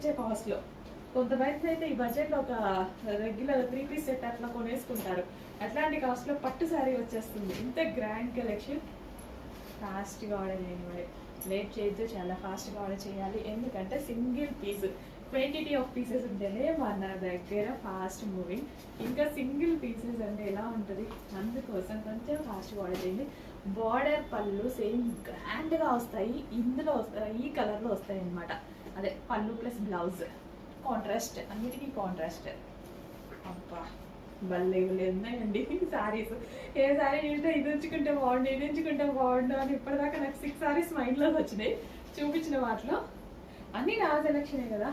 వచ్చే కాస్ట్లో కొంతమంది అయితే ఈ బడ్జెట్లో ఒక రెగ్యులర్ త్రీ పీస్ సెట్ అట్లా కొనేసుకుంటారు. అట్లాంటి కాస్ట్లో పట్టు శారీ వచ్చేస్తుంది. ఇంత గ్రాండ్ కలెక్షన్ ఫాస్ట్గా ఆర్డర్ చేయండి మరి. లేట్ చేయొద్దు చాలా ఫాస్ట్గా ఆర్డర్ చేయాలి. ఎందుకంటే single piece quantity of pieces ఉంటేనే మన దగ్గర ఫాస్ట్ మూవింగ్ ఇంకా సింగిల్ పీసెస్ అంటే ఎలా ఉంటుంది? అందుకోసం కొంచెం ఫాస్ట్గా ఆర్డర్ చేయండి. బార్డర్ పళ్ళు సేమ్ గ్రాండ్గా వస్తాయి. ఇందులో వస్తాయి. ఈ కలర్లో వస్తాయి అన్నమాట అదే పళ్ళు ప్లస్ బ్లౌజ్. కాంట్రాస్ట్. అన్నిటికీ కాంట్రాస్ట్. అబ్బా. భలే ఉన్నాయండి సారీస్. ఏ సారీ ఏంటో ఇది ఉంచుకుంటే బాగుండు ఇది ఉంచుకుంటే బాగుండు అని ఇప్పటిదాకా నాకు సిక్స్ సారీస్ మైండ్లోకి వచ్చినాయి. చూపించిన వాటిలో. అన్నీ నా సెలక్షనే కదా.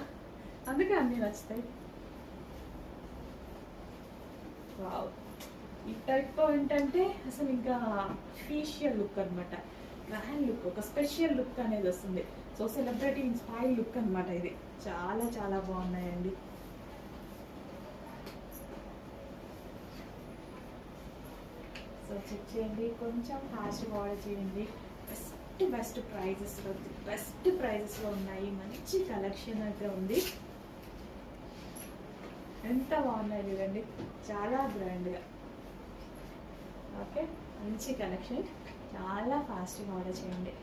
అందుకే అన్నీ నచ్చుతాయి. వావ్. ఈ టైప్ ఏంటంటే అసలు ఇంకా ఫేషియల్ లుక్ అనమాట గ్రాండ్ లుక్ ఒక స్పెషల్ లుక్ అనేది వస్తుంది. సో సెలబ్రిటీ ఇన్స్పైర్ లుక్ అనమాట ఇది. చాలా చాలా బాగున్నాయండి. సో చెక్ చేయండి. కొంచెం ఫాస్ట్గా ఆర్డర్ చేయండి. బెస్ట్ బెస్ట్ ప్రైజెస్లో బెస్ట్ ప్రైజెస్లో ఉన్నాయి. మంచి కలెక్షన్ అయితే ఉంది. ఎంత బాగున్నాయి చూడండి. చాలా గ్రాండ్గా ఓకే మంచి కలెక్షన్ చాలా ఫాస్ట్గా ఆర్డర్ చేయండి.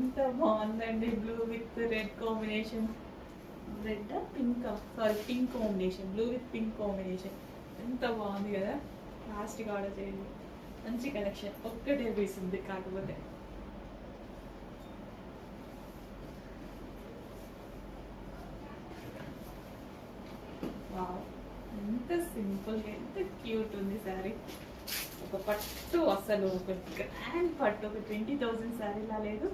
ఎంత బాగుందండి blue with red combination red pink sorry pink combination blue with pink combination ఎంత బాగుంది కదా? ఫాస్ట్గా ఆర్డర్ చేయండి. మంచి కలెక్షన్ ఒక్కటే పీస్ ఉంది కాకపోతే. వావ్ ఎంత సింపుల్గా ఎంత క్యూట్ ఉంది శారీ ఒక పట్టు అసలు ఒక గ్రాండ్ పట్టు. ఒక ట్వంటీ థౌజండ్ శారీలా లేదు.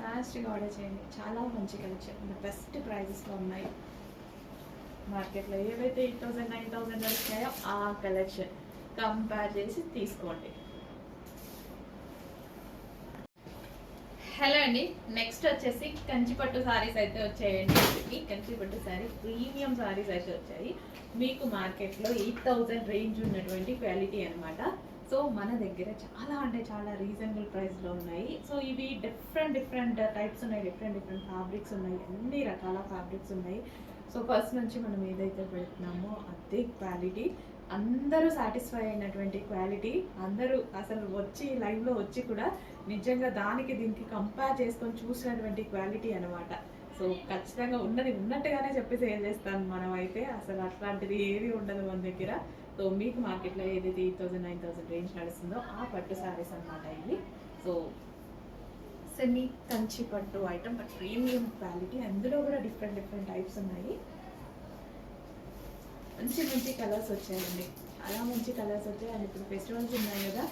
ఫాస్ట్గా ఆర్డర్ చేయండి. చాలా మంచి కలెక్షన్ బెస్ట్ ప్రైజెస్లో ఉన్నాయి. మార్కెట్లో ఏవైతే ఎయిట్ థౌసండ్ నైన్ థౌసండ్ వస్తున్నాయో ఆ కలెక్షన్ కంపేర్ చేసి తీసుకోండి. హలో అండి. నెక్స్ట్ వచ్చేసి కంచిపట్టు సారీస్ అయితే వచ్చాయండి. ఈ కంచిపట్టు సారీ ప్రీమియం సారీస్ అయితే వచ్చాయి. మీకు మార్కెట్లో ఎయిట్ థౌజండ్ రేంజ్ ఉన్నటువంటి క్వాలిటీ అన్నమాట. సో మన దగ్గర చాలా అంటే చాలా రీజనబుల్ ప్రైస్లో ఉన్నాయి. సో ఇవి డిఫరెంట్ డిఫరెంట్ టైప్స్ ఉన్నాయి. డిఫరెంట్ డిఫరెంట్ ఫ్యాబ్రిక్స్ ఉన్నాయి. అన్ని రకాల ఫ్యాబ్రిక్స్ ఉన్నాయి. సో ఫస్ట్ నుంచి మనం ఏదైతే పెడుతున్నామో అదే క్వాలిటీ అందరూ సాటిస్ఫై అయినటువంటి క్వాలిటీ అందరూ అసలు వచ్చి లైవ్లో వచ్చి కూడా నిజంగా దానికి దీనికి కంపేర్ చేసుకొని చూసినటువంటి క్వాలిటీ అనమాట సో ఖచ్చితంగా ఉన్నది ఉన్నట్టుగానే చెప్పి సేల్ చేస్తాను మనం అయితే అసలు అట్లాంటిది ఏది ఉండదు మన దగ్గర. సో మీకు మార్కెట్లో ఏదైతే eight thousand nine thousand range నడుస్తుందో ఆ పట్టు శారీస్ అనమాట ఇవి. సో సెమీ కంచి పట్టు ఐటమ్ బట్ ప్రీమియం క్వాలిటీ అందులో కూడా డిఫరెంట్ డిఫరెంట్ టైప్స్ ఉన్నాయి. మంచి మంచి కలర్స్ వచ్చాయండి. అలా మంచి కలర్స్ వచ్చాయి. అండ్ ఇప్పుడు ఫెస్టివల్స్ ఉన్నాయి కదా.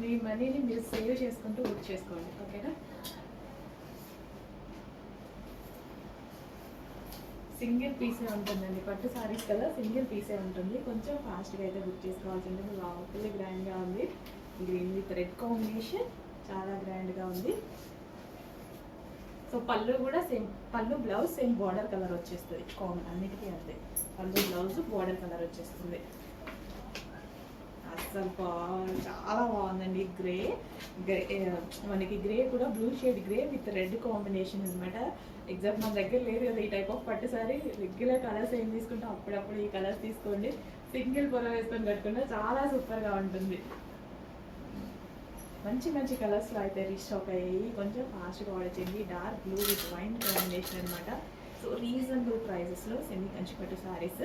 మీ మనీని మీరు సేవ్ చేసుకుంటూ బుక్ చేసుకోండి. ఓకేనా సింగిల్ పీసే ఉంటుందండి. పట్టు సారీస్ కదా సింగిల్ పీసే ఉంటుంది. కొంచెం ఫాస్ట్గా అయితే బుక్ చేసుకోవాల్సి ఉంటుంది లోపల గ్రాండ్గా ఉంది. గ్రీన్ విత్ రెడ్ కాంబినేషన్ చాలా గ్రాండ్గా ఉంది. సో పళ్ళు కూడా సేమ్ పళ్ళు బ్లౌజ్ సేమ్ బార్డర్ కలర్ వచ్చేస్తుంది. కామన్ అన్నిటికీ అంతే. పళ్ళు బ్లౌజ్ బార్డర్ కలర్ వచ్చేస్తుంది. అసలు బా- చాలా బాగుందండి. గ్రే గ్రే మనకి గ్రే కూడా blue shade grey with red combination అనమాట ఎగ్జాక్ట్ మన దగ్గర లేదు కదా ఈ టైప్ ఆఫ్ పట్టు సారీ. రెగ్యులర్ కలర్స్ ఏం తీసుకుంటాం? అప్పుడప్పుడు ఈ కలర్స్ తీసుకోండి. సింగిల్ పొల వేసుకొని కట్టుకుంటే చాలా సూపర్గా ఉంటుంది. మంచి మంచి కలర్స్లో అయితే రీస్టాక్ అయ్యి కొంచెం ఫాస్ట్గా ఆర్డర్ చేయండి. Dark blue with wine combination అనమాట సో రీజనబుల్ ప్రైజెస్లో సెమీ కంచిపట్టు శారీస్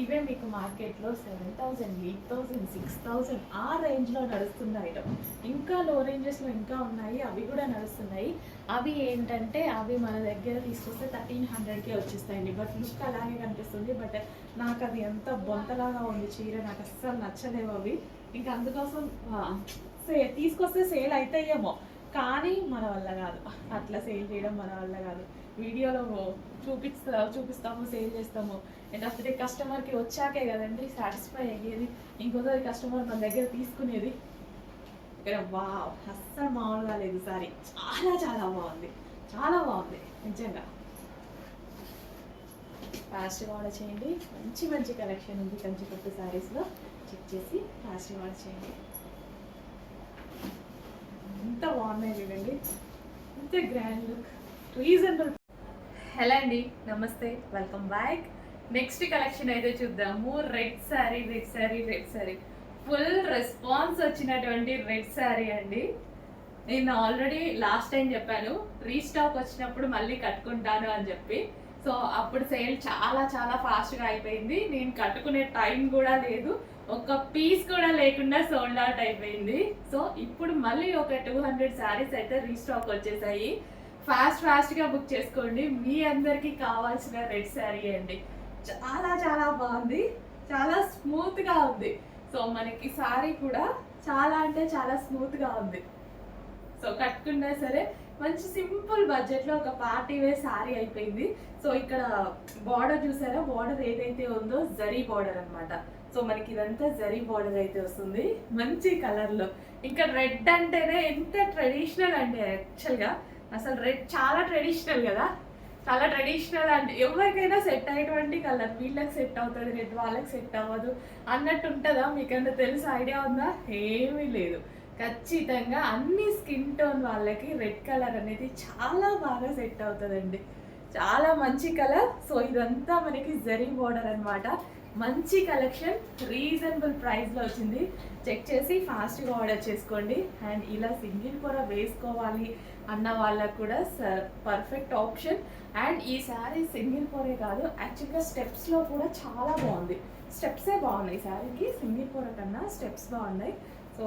ఇవే మీకు మార్కెట్లో seven thousand eight thousand six thousand ఆ రేంజ్లో నడుస్తున్న ఐటమ్. ఇంకా లో రేంజెస్లో ఇంకా ఉన్నాయి అవి కూడా నడుస్తున్నాయి. అవి ఏంటంటే అవి మన దగ్గర తీసుకొస్తే థర్టీన్ హండ్రెడ్కే వచ్చేస్తాయండి. బట్ లుక్ అలాగే కనిపిస్తుంది. బట్ నాకు అది ఎంత బొంతలాగా ఉంది చీర నాకు అస్సలు నచ్చలేవు అవి. ఇంకా అందుకోసం సే తీసుకొస్తే సేల్ అవుతాయేమో కానీ మన వల్ల కాదు. అట్లా సేల్ చేయడం మన వల్ల కాదు. వీడియోలో చూపిస్తా చూపిస్తాము సేల్ చేస్తాము. అండ్ అసలు కస్టమర్కి వచ్చాకే కదండి సాటిస్ఫై అయ్యేది. ఇంకోసారి కస్టమర్ మన దగ్గర తీసుకునేది. ఇక్కడ వా అస్సలు మామూలుగా లేదు సారీ. చాలా చాలా బాగుంది. చాలా బాగుంది నిజంగా. ఫాస్ట్గా ఆర్డర్ చేయండి. మంచి మంచి కలెక్షన్ ఉంది కంచిపట్టు శారీస్లో చెక్ చేసి ఫాస్ట్గా ఆర్డర్ చేయండి. ఎంత బాగున్నాయి చూడండి. ఎంత గ్రాండ్ లుక్ రీజనబుల్ హలో అండి నమస్తే వెల్కమ్ బ్యాక్ నెక్స్ట్ కలెక్షన్ అయితే చూద్దాము. Red sari red sari red sari full response వచ్చినటువంటి రెడ్ శారీ అండి. నేను ఆల్రెడీ లాస్ట్ టైం చెప్పాను రీస్టాక్ వచ్చినప్పుడు మళ్ళీ కట్టుకుంటాను అని చెప్పి. సో అప్పుడు సేల్ చాలా చాలా ఫాస్ట్గా అయిపోయింది. నేను కట్టుకునే టైం కూడా లేదు. ఒక పీస్ కూడా లేకుండా సోల్డ్ అవుట్ అయిపోయింది. సో ఇప్పుడు మళ్ళీ ఒక టూ హండ్రెడ్ శారీస్ అయితే రీస్టాక్ వచ్చేసాయి. ఫాస్ట్ ఫాస్ట్గా బుక్ చేసుకోండి. మీ అందరికీ కావాల్సిన రెడ్ శారీ అండి. చాలా చాలా బాగుంది. చాలా స్మూత్గా ఉంది. సో మనకి శారీ కూడా చాలా అంటే చాలా స్మూత్గా ఉంది. సో కట్టుకున్నా సరే మంచి సింపుల్ బడ్జెట్లో ఒక పార్టీ వేర్ శారీ అయిపోయింది. సో ఇక్కడ బార్డర్ చూసారా? బార్డర్ ఏదైతే ఉందో జరీ బార్డర్ అన్నమాట. సో మనకి ఇదంతా జరీ బార్డర్ అయితే వస్తుంది. మంచి కలర్లో. ఇంకా రెడ్ అంటేనే ఎంత ట్రెడిషనల్ అంటే యాక్చువల్గా. అసలు రెడ్ చాలా ట్రెడిషనల్ కదా. చాలా ట్రెడిషనల్ అంటే ఎవరికైనా సెట్ అయ్యేటువంటి కలర్. వీళ్ళకి సెట్ అవుతుంది రెడ్ వాళ్ళకి సెట్ అవ్వదు అన్నట్టు ఉంటుందా? మీకన్నా తెలుసు? ఐడియా ఉందా? ఏమీ లేదు. ఖచ్చితంగా అన్ని స్కిన్ టోన్ వాళ్ళకి రెడ్ కలర్ అనేది చాలా బాగా సెట్ అవుతుందండి. చాలా మంచి కలర్. సో ఇదంతా మనకి జరీ బోర్డర్ అన్నమాట. మంచి కలెక్షన్ రీజనబుల్ ప్రైస్లో వచ్చింది. చెక్ చేసి ఫాస్ట్గా ఆర్డర్ చేసుకోండి. అండ్ ఇలా సింగిల్ కూడా వేసుకోవాలి అన్న వాళ్ళకు కూడా పర్ఫెక్ట్ ఆప్షన్. అండ్ ఈ శారీ సింగిల్ పొరే కాదు యాక్చువల్గా స్టెప్స్లో కూడా చాలా బాగుంది. స్టెప్సే బాగున్నాయి. శారీకి సింగిల్ పొర కన్నా స్టెప్స్ బాగున్నాయి. సో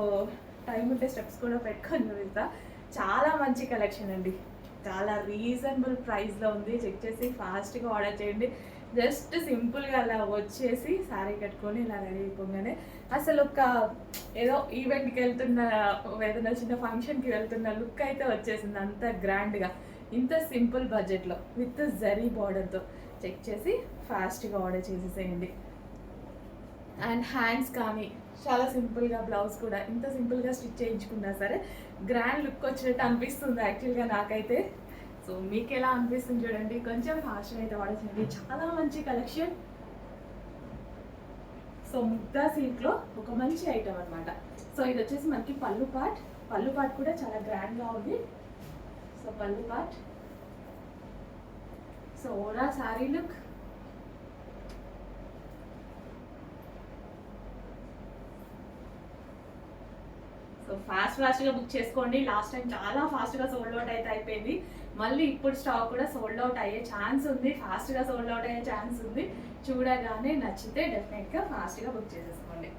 టైం ఉంటే స్టెప్స్ కూడా పెట్టుకొని చూపిస్తా చాలా మంచి కలెక్షన్ అండి. చాలా రీజనబుల్ ప్రైస్లో ఉంది. చెక్ చేసి ఫాస్ట్గా ఆర్డర్ చేయండి. జస్ట్ సింపుల్గా అలా వచ్చేసి శారీ కట్టుకొని ఇలా రెడీ అయిపోగానే అసలు ఒక ఏదో ఈవెంట్కి వెళ్తున్న ఏదైనా చిన్న ఫంక్షన్కి వెళ్తున్న లుక్ అయితే వచ్చేసింది అంత గ్రాండ్గా. ఇంత సింపుల్ బడ్జెట్లో విత్ జరీ బార్డర్తో. చెక్ చేసి ఫాస్ట్గా ఆర్డర్ చేసేసేయండి. అండ్ హ్యాండ్స్ కానీ చాలా సింపుల్గా బ్లౌజ్ కూడా ఇంత సింపుల్గా స్టిచ్ చేయించుకున్నా సరే గ్రాండ్ లుక్ వచ్చినట్టు అనిపిస్తుంది యాక్చువల్గా నాకైతే. సో మీకు ఎలా అనిపిస్తుంది చూడండి. కొంచెం ఫ్యాషన్ అయితే వాడచండి చాలా మంచి కలెక్షన్. సో ముద్దా సిల్క్లో ఒక మంచి ఐటమ్ అనమాట సో ఇది వచ్చేసి మనకి పళ్ళు పాట్ పళ్ళు పాట్ కూడా చాలా గ్రాండ్గా ఉంది. సో పళ్ళు pot so overall sari look. So fast ఫాస్ట్గా బుక్ చేసుకోండి. లాస్ట్ టైం చాలా ఫాస్ట్గా సోల్డ్ అవుట్ అయితే అయిపోయింది. మళ్ళీ ఇప్పుడు స్టాక్ కూడా సోల్డ్ అవుట్ అయ్యే ఛాన్స్ ఉంది. ఫాస్ట్గా సోల్డ్ అవుట్ అయ్యే ఛాన్స్ ఉంది. చూడగానే నచ్చితే డెఫినెట్గా ఫాస్ట్గా బుక్ చేసేసుకోండి.